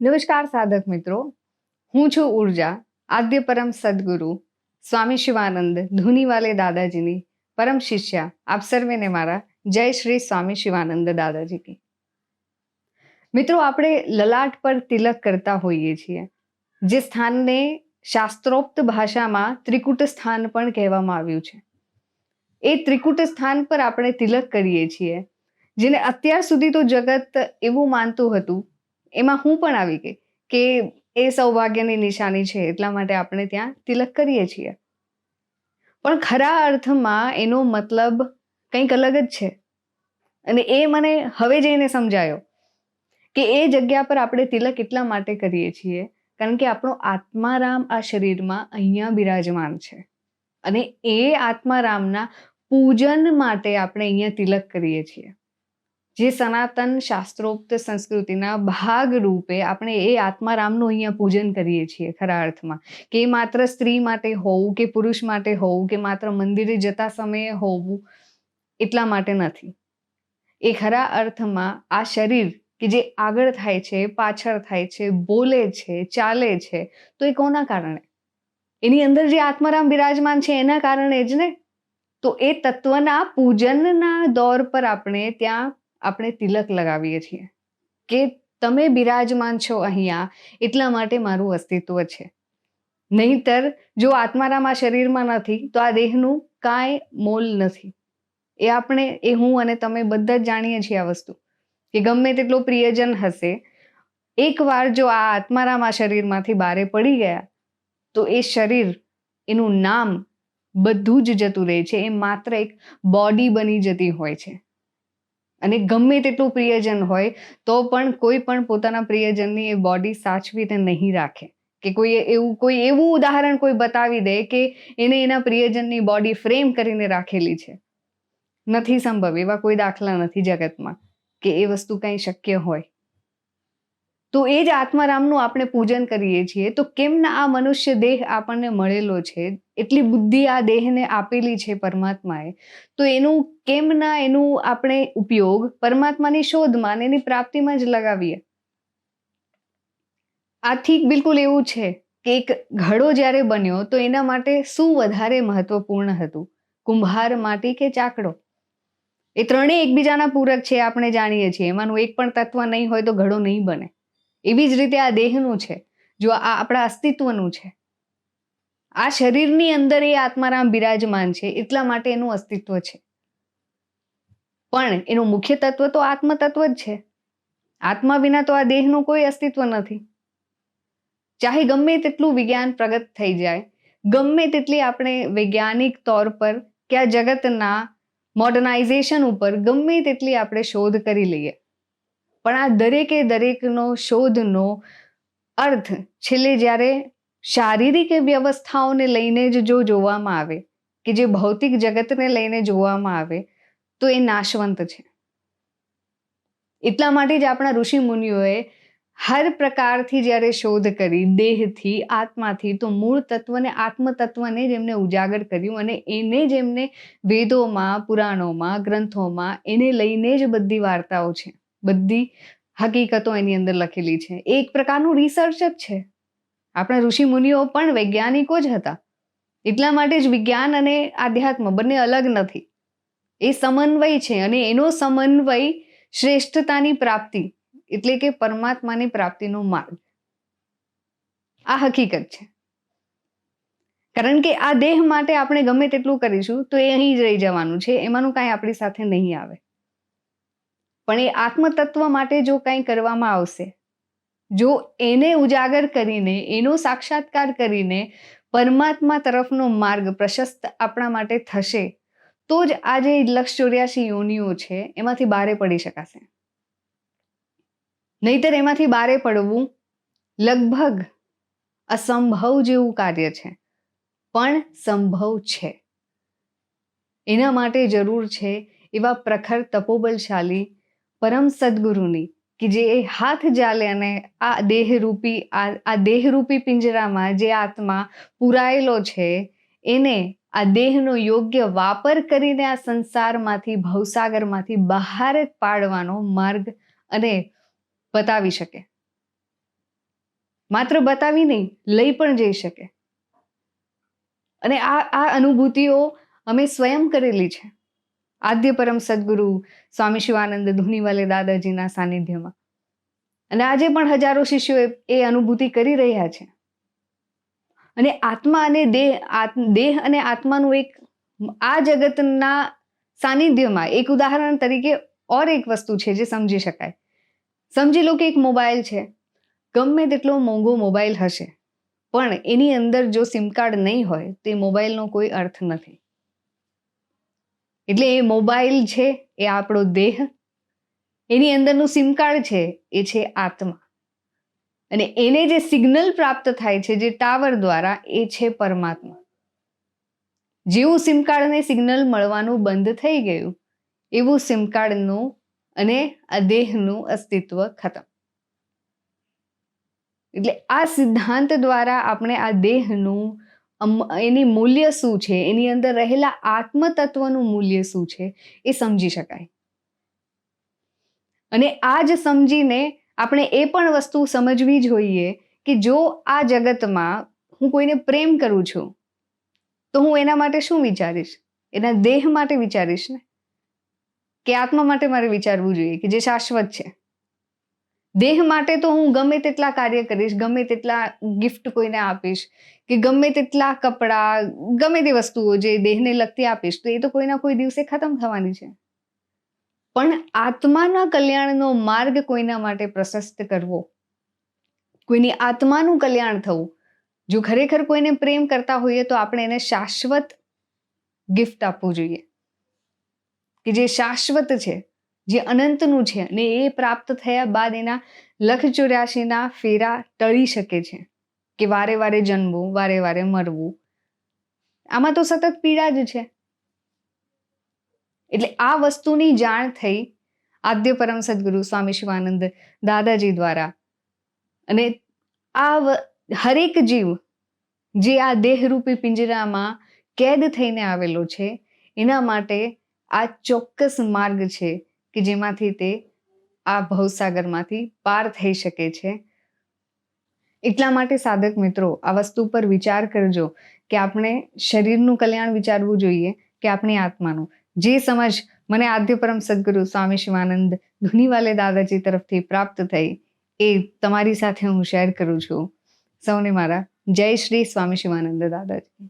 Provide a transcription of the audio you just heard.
નમસ્કાર સાધક મિત્રો. હું છું ઊર્જા, આદ્ય પરમ સદગુરુ, સ્વામી શિવાનંદ, ધુનીવાલે દાદાજીની પરમ શિષ્યા. આપ સર્વેને મારા જય શ્રી સ્વામી શિવાનંદ દાદાજી કી મિત્રો, આપણે લલાટ પર તિલક કરતા હોઈએ છીએ, જે સ્થાનને શાસ્ત્રોક્ત ભાષામાં ત્રિકુટ સ્થાન પણ કહેવામાં આવ્યું છે. એ ત્રિકુટ સ્થાન પર આપણે તિલક કરીએ છીએ, જેને અત્યાર સુધી તો જગત એવું માનતું હતું એમાં હું પણ આવી ગઈ કે એ સૌભાગ્યની નિશાની છે એટલા માટે આપણે ત્યાં તિલક કરીએ છીએ. પણ ખરા અર્થમાં એનો મતલબ કંઈક અલગ જ છે. અને એ મને હવે જઈને સમજાયો કે એ જગ્યા પર આપણે તિલક એટલા માટે કરીએ છીએ કારણ કે આપણો આત્મારામ આ શરીરમાં અહીંયા બિરાજમાન છે. અને એ આત્મારામના પૂજન માટે આપણે અહીંયા તિલક કરીએ છીએ. જે સનાતન શાસ્ત્રોક્ત સંસ્કૃતિના ભાગ રૂપે આપણે એ આત્મારામનું અહીંયા પૂજન કરીએ છીએ ખરા અર્થમાં. કે માત્ર સ્ત્રી માટે હોવું કે પુરુષ માટે હોવું કે માત્ર મંદિરે જતા સમયે હોવું, એટલા માટે નથી. એ ખરા અર્થમાં આ શરીર કે જે આગળ થાય છે, પાછળ થાય છે, બોલે છે, ચાલે છે, તો એ કોના કારણે? એની અંદર જે આત્મારામ બિરાજમાન છે એના કારણે જ ને? તો એ તત્વના પૂજનના દોર પર આપણે ત્યાં આપણે તિલક લગાવીએ છીએ. કે તમે બિરાજમાન છો અહીંયા, એટલા માટે મારું અસ્તિત્વ છે. નહીતર, જો આત્મારામ આ શરીરમાં નથી, તો આ દેહનું કાંઈ મોલ નથી. એ આપણે, એ હું અને તમે બધા જ જાણીએ છીએ આ વસ્તુ. કે ગમે તેટલો પ્રિયજન હશે, એકવાર જો આ આત્મારામ આ શરીરમાંથી બારે પડી ગયા, તો એ શરીર, એનું નામ બધું જ જતું રહે છે. એ માત્ર એક બોડી બની જતી હોય છે. અને ગમે તેટલું પ્રિયજન હોય, તો પણ કોઈ પણ પોતાના પ્રિયજનની એ બોડી સાચવીને નહીં રાખે. કે કોઈ એવું કોઈ એવું ઉદાહરણ કોઈ બતાવી દે કે એને એના પ્રિયજનની બોડી ફ્રેમ કરીને રાખેલી છે. નથી સંભવ, એવા કોઈ દાખલા નથી જગતમાં કે એ વસ્તુ કંઈ શક્ય હોય. તો એ જ આત્મારામનું આપણે પૂજન કરીએ છીએ. તો કેમના આ મનુષ્ય દેહ આપણને મળેલો છે? એટલી બુદ્ધિ આ દેહને આપેલી છે પરમાત્માએ, તો એનું કેમ ના એનું આપણે ઉપયોગ પરમાત્માની શોધમાં એની પ્રાપ્તિમાં જ લગાવીએ? આથી બિલકુલ એવું છે કે એક ઘડો જ્યારે બન્યો તો એના માટે શું વધારે મહત્વપૂર્ણ હતું? કુંભાર, માટી કે ચાકડો? એ ત્રણેય એકબીજાના પૂરક છે, આપણે જાણીએ છીએ. એમાંનું એક પણ તત્વ નહીં હોય તો ઘડો નહીં બને. એવી જ રીતે આ દેહનું છે. જો આ આપણા અસ્તિત્વનું છે. આ શરીરની અંદર એ આત્મારામ બિરાજમાન છે, એટલા માટે એનું અસ્તિત્વ છે. પણ એનું મુખ્ય તત્વ તો આત્મ તત્વ જ છે. આત્મા વિના તો આ દેહનું કોઈ અસ્તિત્વ નથી. ચાહે ગમે તેટલું વિજ્ઞાન પ્રગટ થઈ જાય, ગમે તેટલી આપણે વૈજ્ઞાનિક તौर પર કે આ જગતના મોડર્નાઇઝેશન ઉપર ગમે તેટલી આપણે શોધ કરી લઈએ. પણ આ દરેકે દરેકનો શોધનો અર્થ છેલ્લે જ્યારે શારીરિક વ્યવસ્થાઓને લઈને જ જો જોવામાં આવે, કે જે ભૌતિક જગતને લઈને જોવામાં આવે, તો એ નાશવંત છે. એટલા માટે જ આપણા ઋષિ મુનિઓએ હર પ્રકારથી જ્યારે શોધ કરી, દેહથી, આત્માથી, તો મૂળ તત્વને, આત્મતત્વને જ એમને ઉજાગર કર્યું અને એને જ એમને વેદોમાં, પુરાણોમાં, ગ્રંથોમાં એને લઈને જ બધી વાર્તાઓ છે. બધી હકીકતો એની અંદર લખેલી છે. એક પ્રકારનું રિસર્ચ જ છે. આપણા ઋષિ મુનિઓ પણ વૈજ્ઞાનિકો જ હતા. એટલા માટે જ વિજ્ઞાન અને આધ્યાત્મ બંને અલગ નથી. એ સમન્વય છે અને એનો સમન્વય શ્રેષ્ઠતાની પ્રાપ્તિ, એટલે કે પરમાત્માની પ્રાપ્તિનો માર્ગ. આ હકીકત છે. કારણ કે આ દેહ માટે આપણે ગમે તેટલું કરીશું, તો એ અહીં જ રહી જવાનું છે, એમાંનું કાંઈ આપણી સાથે નહીં આવે. પણ એ આત્મતત્વ માટે જો કાંઈ કરવામાં આવશે જો એને ઉજાગર કરીને, એનો સાક્ષાત્કાર કરીને પરમાત્મા તરફનો માર્ગ પ્રશસ્ત આપણા માટે થશે, તો જ આ જે લક્ષ ચોર્યાસી યોનિઓ છે, એમાંથી બારે પડી શકાશે. નહીતર એમાંથી બારે પડવું લગભગ અસંભવ જેવું કાર્ય છે, પણ સંભવ છે. એના માટે જરૂર છે એવા પ્રખર તપોબલશાલી પરમ સદગુરુની કે જે હાથ જાલે અને આ દેહરૂપી, આ આ દેહરૂપી પિંજરામાં જે આત્મા પુરાયેલો છે, એને આ દેહનો યોગ્ય વાપર કરીને આ સંસારમાંથી, ભવસાગરમાંથી બહાર પાડવાનો માર્ગ અને બતાવી શકે. માત્ર બતાવી નહીં, લઈ પણ જઈ શકે. અને આ આ અનુભૂતિઓ અમે સ્વયં કરેલી છે. આદ્ય પરમ સદગુરુ સ્વામી શિવાનંદ ધુનીવાલે દાદાજીના સાનિધ્યમાં. અને આજે પણ હજારો શિષ્યો એ- અનુભૂતિ કરી રહ્યા છે. અને આત્મા અને દેહ દેહ અને આત્માનું એક આ જગતના સાનિધ્યમાં એક ઉદાહરણ તરીકે ઓર એક વસ્તુ છે જે સમજી શકાય. સમજી લો કે એક મોબાઈલ છે. ગમે તેટલો મોંઘો મોબાઈલ હશે, પણ એની અંદર જો સિમ કાર્ડ નહીં હોય, તે મોબાઈલનો કોઈ અર્થ નથી. એટલે એ મોબાઈલ છે, એ આપણો દેહ. એની અંદરનું સિમ કાર્ડ છે, એ છે આત્મા. અને એને જે સિગ્નલ પ્રાપ્ત થાય છે, જે ટાવર દ્વારા, એ છે પરમાત્મા. જેવું સિમ કાર્ડને સિગ્નલ મળવાનું બંધ થઈ ગયું, એવું સિમ કાર્ડનું અને આ દેહનું અસ્તિત્વ ખતમ. એટલે આ સિદ્ધાંત દ્વારા આપણે આ દેહનું એની મૂલ્ય શું છે? એની અંદર રહેલા આત્મતત્વનું મૂલ્ય શું છે? એ સમજી શકાય. અને આ જ સમજીને આપણે એ પણ વસ્તુ સમજવી જોઈએ કે જો આ જગતમાં હું કોઈને પ્રેમ કરું છું, તો હું એના માટે શું વિચારીશ? એના દેહ માટે વિચારીશ ને? કે આત્મા માટે મારે વિચારવું જોઈએ કે જે શાશ્વત છે? દેહ માટે તો હું ગમે તેટલા કાર્ય કરીશ, ગમે તેટલા ગિફ્ટ કોઈને આપીશ, કે ગમે તેટલા કપડાં, ગમે તે વસ્તુઓ જે દેહને લગતી આપીશ, તો એ તો કોઈના કોઈ દિવસે ખતમ થવાની છે. પણ આત્માના કલ્યાણનો માર્ગ કોઈના માટે પ્રશસ્ત કરવો, કોઈની આત્માનું કલ્યાણ થવું, જો ખરેખર કોઈને પ્રેમ કરતા હોઈએ તો આપણે એને શાશ્વત ગિફ્ટ આપવું જોઈએ. કે જે શાશ્વત છે જે અનંતનું છે અને એ પ્રાપ્ત થયા બાદ એના લખ ચોર્યાસીના ફેરા ટળી શકે છે કે વારે વારે જન્મવું, વારે વારે મરવું. આમાં તો સતત પીડા જ છે. એટલે આ વસ્તુની જાણ થઈ આદ્ય પરમ સદગુરુ સ્વામી શિવાનંદ દાદાજી દ્વારા. અને આ હરેક જીવ જે આ દેહરૂપી પિંજરામાં કેદ થઈને આવેલો છે, એના માટે આ ચોક્કસ માર્ગ છે કે જેમાંથી તે આ ભવસાગરમાંથી પાર થઈ શકે છે. એટલા માટે સાધક મિત્રો, આ વસ્તુ પર વિચાર કરજો કે આપણે શરીરનું કલ્યાણ વિચારવું જોઈએ કે આપણી આત્માનું. જે સમજ મને આદ્ય પરમ સદગુરુ સ્વામી શિવાનંદ ધુનીવાલે દાદાજી તરફથી પ્રાપ્ત થઈ, એ તમારી સાથે હું શેર કરું છું. સૌને મારા જય શ્રી સ્વામી શિવાનંદ દાદાજી.